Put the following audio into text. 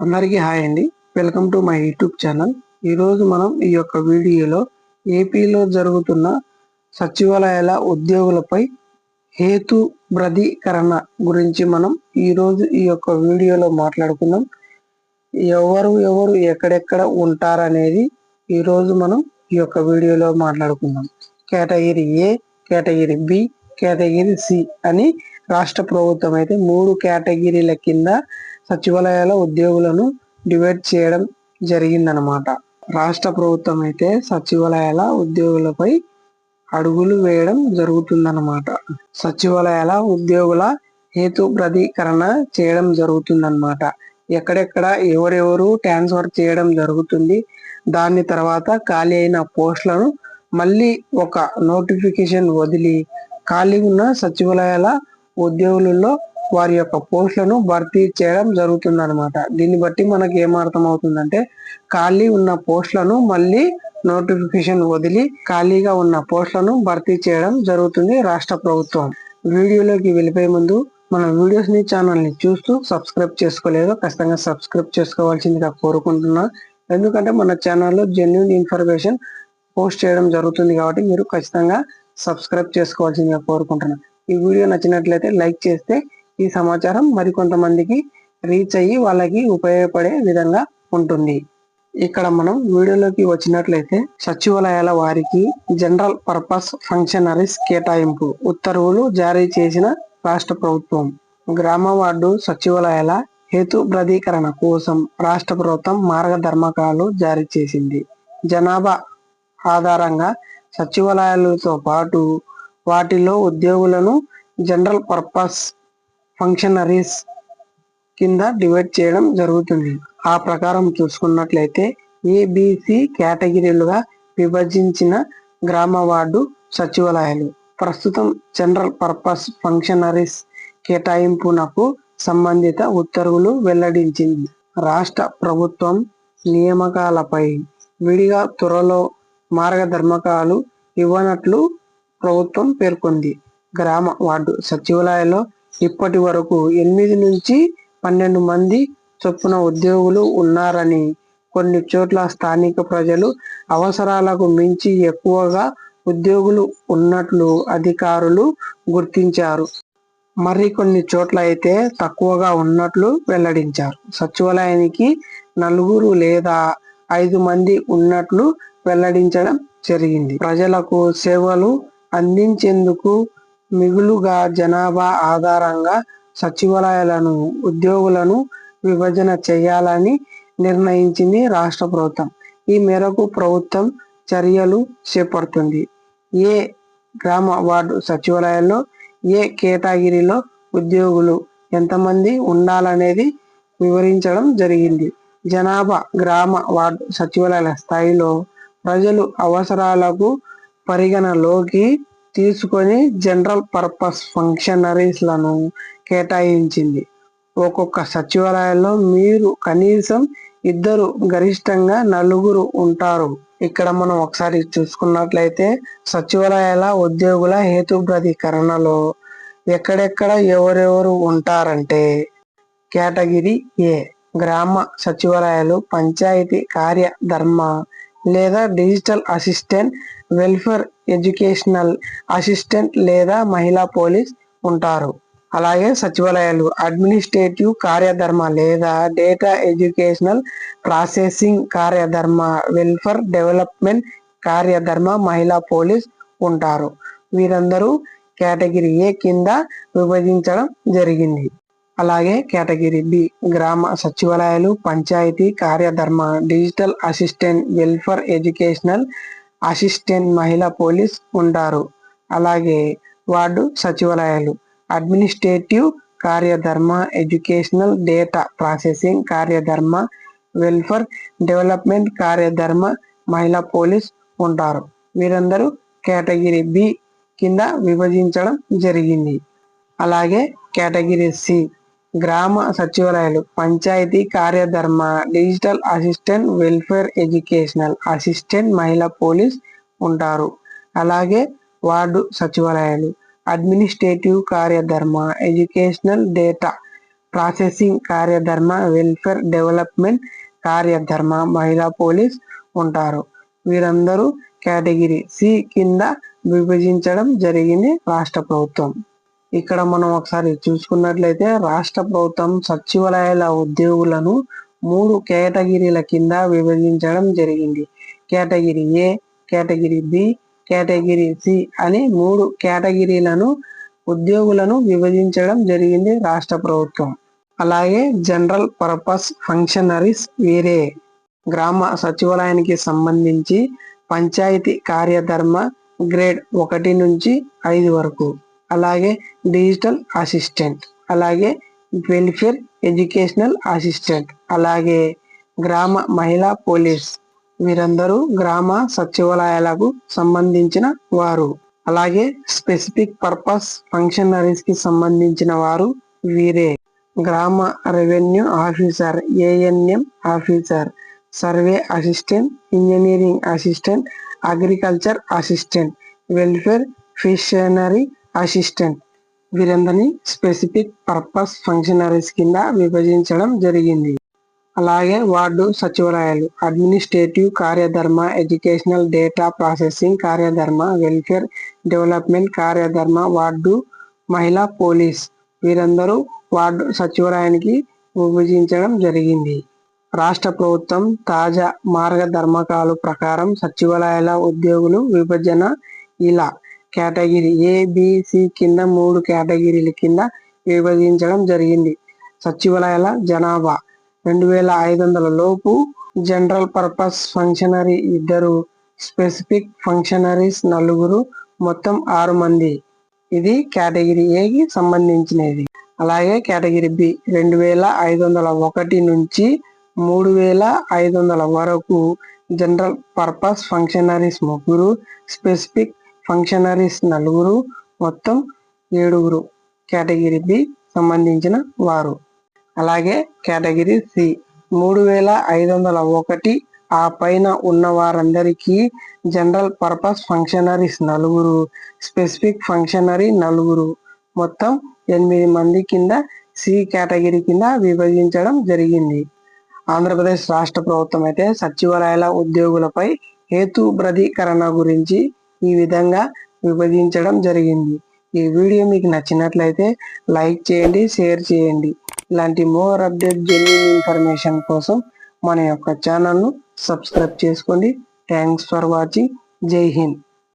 అందరికీ హాయ్ అండి. Welcome to my YouTube channel ఈరోజు మనం ఈ యొక్క వీడియోలో ఏపీలో జరుగుతున్న సచివాలయాల ఉద్యోగులపై హేతు బ్రదీకరణ గురించి మనం ఈరోజు ఈ యొక్క వీడియోలో మాట్లాడుకుందాం. ఎవరు ఎవరు ఎక్కడెక్కడ ఉంటారనేది ఈరోజు మనం ఈ యొక్క వీడియోలో మాట్లాడుకుందాం. Category A category B category C అని రాష్ట్ర ప్రభుత్వం అయితే మూడు కేటగిరీల కింద సచివాలయాల ఉద్యోగులను డివైడ్ చేయడం జరిగిందనమాట రాష్ట్ర ప్రభుత్వం అయితే సచివాలయాల ఉద్యోగులపై అడుగులు వేయడం జరుగుతుందన్నమాట. సచివాలయాల ఉద్యోగుల హేతు ప్రధీకరణ చేయడం జరుగుతుందన్నమాట. ఎక్కడెక్కడ ఎవరెవరు ట్రాన్స్ఫర్ చేయడం జరుగుతుంది దాని తర్వాత ఖాళీ అయిన పోస్టులను మళ్ళీ ఒక నోటిఫికేషన్ వదిలి ఖాళీ ఉన్న సచివాలయాల ఉద్యోగులలో వారి యొక్క పోస్టులను భర్తీ చేయడం జరుగుతుంది అనమాట దీన్ని బట్టి మనకి ఏమర్థం అవుతుందంటే ఖాళీ ఉన్న పోస్టులను మళ్ళీ నోటిఫికేషన్ వదిలి ఖాళీగా ఉన్న పోస్టులను భర్తీ చేయడం జరుగుతుంది రాష్ట్ర ప్రభుత్వం. వీడియోలోకి వెళ్ళిపోయే ముందు మన వీడియోస్ని ఛానల్ని చూస్తూ సబ్స్క్రైబ్ చేసుకోలేదు ఖచ్చితంగా సబ్స్క్రైబ్ చేసుకోవాల్సిందిగా కోరుకుంటున్నా. ఎందుకంటే మన ఛానల్లో జెన్యున్ ఇన్ఫర్మేషన్ పోస్ట్ చేయడం జరుగుతుంది కాబట్టి మీరు ఖచ్చితంగా సబ్స్క్రైబ్ చేసుకోవాల్సిందిగా కోరుకుంటున్నాను ఈ వీడియో నచ్చినట్లయితే లైక్ చేస్తే ఈ సమాచారం మరికొంతమందికి రీచ్ అయ్యి వాళ్ళకి ఉపయోగపడే విధంగా ఉంటుంది. ఇక్కడ మనం వీడియోలోకి వచ్చినట్లయితే సచివాలయాల వారికి జనరల్ పర్పస్ ఫంక్షనరీస్ కేటాయింపు ఉత్తర్వులు జారీ చేసిన రాష్ట్ర ప్రభుత్వం గ్రామ వార్డు సచివాలయాల హేతుప్రదీకరణ కోసం రాష్ట్ర ప్రభుత్వం మార్గధర్మకాలు జారీ చేసింది. జనాభా ఆధారంగా సచివాలయాలతో పాటు వాటిలో ఉద్యోగులను జనరల్ పర్పస్ ఫంక్షనరీస్ కింద డివైడ్ చేయడం జరుగుతుంది. ఆ ప్రకారం చూసుకున్నట్లయితే ఏబిసి కేటగిరీలుగా విభజించిన గ్రామ వార్డు సచివాలయాలు. ప్రస్తుతం జనరల్ పర్పస్ ఫంక్షనరీస్ కేటాయింపునకు సంబంధిత ఉత్తర్వులు వెల్లడించింది. రాష్ట్ర ప్రభుత్వం నియామకాలపై విడిగా త్వరలో మార్గధర్మకాలు ఇవ్వనట్లు ప్రభుత్వం పేర్కొంది. గ్రామ వార్డు సచివాలయంలో ఇప్పటి వరకు ఎనిమిది నుంచి పన్నెండు మంది చొప్పున ఉద్యోగులు ఉన్నారని కొన్ని చోట్ల స్థానిక ప్రజలు అవసరాలకు మించి ఎక్కువగా ఉద్యోగులు ఉన్నట్లు అధికారులు గుర్తించారు. మరికొన్ని చోట్ల అయితే తక్కువగా ఉన్నట్లు వెల్లడించారు. సచివాలయానికి నలుగురు లేదా ఐదు మంది ఉన్నట్లు వెల్లడించడం జరిగింది. ప్రజలకు సేవలు అందించేందుకు మిగులుగా జనాభా ఆధారంగా సచివాలయాలను ఉద్యోగులను విభజన చేయాలని నిర్ణయించింది రాష్ట్ర ప్రభుత్వం. ఈ మేరకు ప్రభుత్వం చర్యలు చేపడుతుంది. ఏ గ్రామ వార్డు సచివాలయాల్లో ఏ కేటగిరీలో ఉద్యోగులు ఎంతమంది ఉండాలనేది వివరించడం జరిగింది. జనాభా గ్రామ వార్డు సచివాలయాల స్థాయిలో ప్రజలు అవసరాలకు పరిగణలోకి తీసుకొని జనరల్ పర్పస్ ఫంక్షనరీస్లను కేటాయించింది. ఒక్కొక్క సచివాలయంలో మీరు కనీసం ఇద్దరు గరిష్టంగా నలుగురు ఉంటారు. ఇక్కడ మనం ఒకసారి చూసుకున్నట్లయితే సచివాలయాల ఉద్యోగుల హేతుప్రతీకరణలో ఎక్కడెక్కడ ఎవరెవరు ఉంటారంటే కేటగిరీ ఏ గ్రామ సచివాలయాలు పంచాయతీ కార్యధర్మ లేదా digital assistant welfare educational assistant లేదా మహిళా పోలీస్ ఉంటారు. అలాగే సచివాలయాలు అడ్మినిస్ట్రేటివ్ కార్యధర్మ లేదా డేటా ఎడ్యుకేషనల్ ప్రాసెసింగ్ కార్యధర్మ వెల్ఫేర్ డెవలప్మెంట్ కార్యధర్మ మహిళా పోలీస్ ఉంటారు. వీరందరూ కేటగిరీ ఏ కింద విభజించడం జరిగింది. అలాగే కేటగిరీ బి గ్రామ సచివాలయాలు panchayat కార్యధర్మ digital assistant welfare educational assistant మహిళా పోలీస్ ఉంటారు. అలాగే వార్డు సచివాలయాలు. అడ్మినిస్ట్రేటివ్ కార్యధర్మ ఎడ్యుకేషనల్ డేటా ప్రాసెసింగ్ కార్యధర్మ వెల్ఫేర్ డెవలప్మెంట్ కార్యధర్మ మహిళా పోలీస్ ఉంటారు. వీరందరూ కేటగిరీ బి కింద విభజించడం జరిగింది. అలాగే కేటగిరీ సి గ్రామ సచివాలయాలు panchayat కార్యధర్మ digital assistant welfare educational assistant మహిళా పోలీస్ ఉంటారు. అలాగే వార్డు సచివాలయాలు అడ్మినిస్ట్రేటివ్ కార్యధర్మ ఎడ్యుకేషనల్ డేటా ప్రాసెసింగ్ కార్యధర్మ వెల్ఫేర్ డెవలప్మెంట్ కార్యధర్మ మహిళా పోలీస్ ఉంటారు. వీరందరూ కేటగిరీ సి కింద విభజించడం జరిగింది రాష్ట్ర ప్రభుత్వం. ఇక్కడ మనం ఒకసారి చూసుకున్నట్లయితే రాష్ట్ర ప్రభుత్వం సచివాలయాల ఉద్యోగులను మూడు కేటగిరీల కింద విభజించడం జరిగింది. Category A category B category C అని మూడు కేటగిరీలను ఉద్యోగులను విభజించడం జరిగింది రాష్ట్ర ప్రభుత్వం. అలాగే జనరల్ పర్పస్ ఫంక్షనరీస్ వేరే గ్రామ సచివాలయానికి సంబంధించి పంచాయతీ కార్యధర్మ గ్రేడ్ ఒకటి నుంచి ఐదు వరకు. అలాగే డిజిటల్ అసిస్టెంట్ అలాగే వెల్ఫేర్ ఎడ్యుకేషనల్ అసిస్టెంట్ అలాగే గ్రామ మహిళా పోలీస్. వీరందరూ గ్రామ సచివాలయాలకు సంబంధించిన వారు. అలాగే స్పెసిఫిక్ పర్పస్ ఫంక్షనరీస్కి సంబంధించిన వారు వీరే. గ్రామ revenue officer ANM officer survey assistant engineering assistant agriculture assistant welfare fishery assistant. వీరందరినీ స్పెసిఫిక్ పర్పస్ ఫంక్షనరీస్ కింద విభజించడం జరిగింది. అలాగే వార్డు సచివాలయాలు అడ్మినిస్ట్రేటివ్ కార్యధర్మ ఎడ్యుకేషనల్ డేటా ప్రాసెసింగ్ కార్యధర్మ వెల్ఫేర్ డెవలప్మెంట్ కార్యధర్మ వార్డు మహిళా పోలీస్ వీరందరూ వార్డు సచివాలయానికి విభజించడం జరిగింది. రాష్ట్ర ప్రభుత్వం తాజా మార్గధర్మకాలు ప్రకారం సచివాలయాల ఉద్యోగులు విభజన ఇలా కేటగిరీ ఏబిసి కింద మూడు కేటగిరీల కింద విభజించడం జరిగింది. సచివాలయాల జనాభా రెండు వేల ఐదు వందల లోపు జనరల్ పర్పస్ ఫంక్షనరీ ఇద్దరు స్పెసిఫిక్ ఫంక్షనరీస్ నలుగురు మొత్తం ఆరు మంది. ఇది కేటగిరీ ఏకి సంబంధించినది. అలాగే కేటగిరీ బి రెండు వేల ఐదు వందల ఒకటి నుంచి మూడు వేల ఐదు వందల వరకు జనరల్ పర్పస్ ఫంక్షనరీస్ ముగ్గురు స్పెసిఫిక్ ఫంక్షనరీస్ నలుగురు మొత్తం ఏడుగురు. కేటగిరీ బి సంబంధించిన వారు. అలాగే కేటగిరీ సి మూడు వేల ఐదు వందల ఒకటి ఆ పైన ఉన్న వారందరికీ జనరల్ పర్పస్ ఫంక్షనరీస్ నలుగురు స్పెసిఫిక్ ఫంక్షనరీ నలుగురు. మొత్తం ఎనిమిది మంది కింద సి కేటగిరీ కింద విభజించడం జరిగింది. ఆంధ్రప్రదేశ్ రాష్ట్ర ప్రభుత్వం అయితే సచివాలయాల ఉద్యోగులపై హేతుబ్రదీకరణ గురించి ఈ విధంగా విభజించడం జరిగింది. ఈ వీడియో మీకు నచ్చినట్లయితే లైక్ చేయండి షేర్ చేయండి. ఇలాంటి మోర్ అప్డేట్ జెన్యున్ ఇన్ఫర్మేషన్ కోసం మన యొక్క ఛానల్ను సబ్స్క్రైబ్ చేసుకోండి. Thanks for watching. జై హింద్.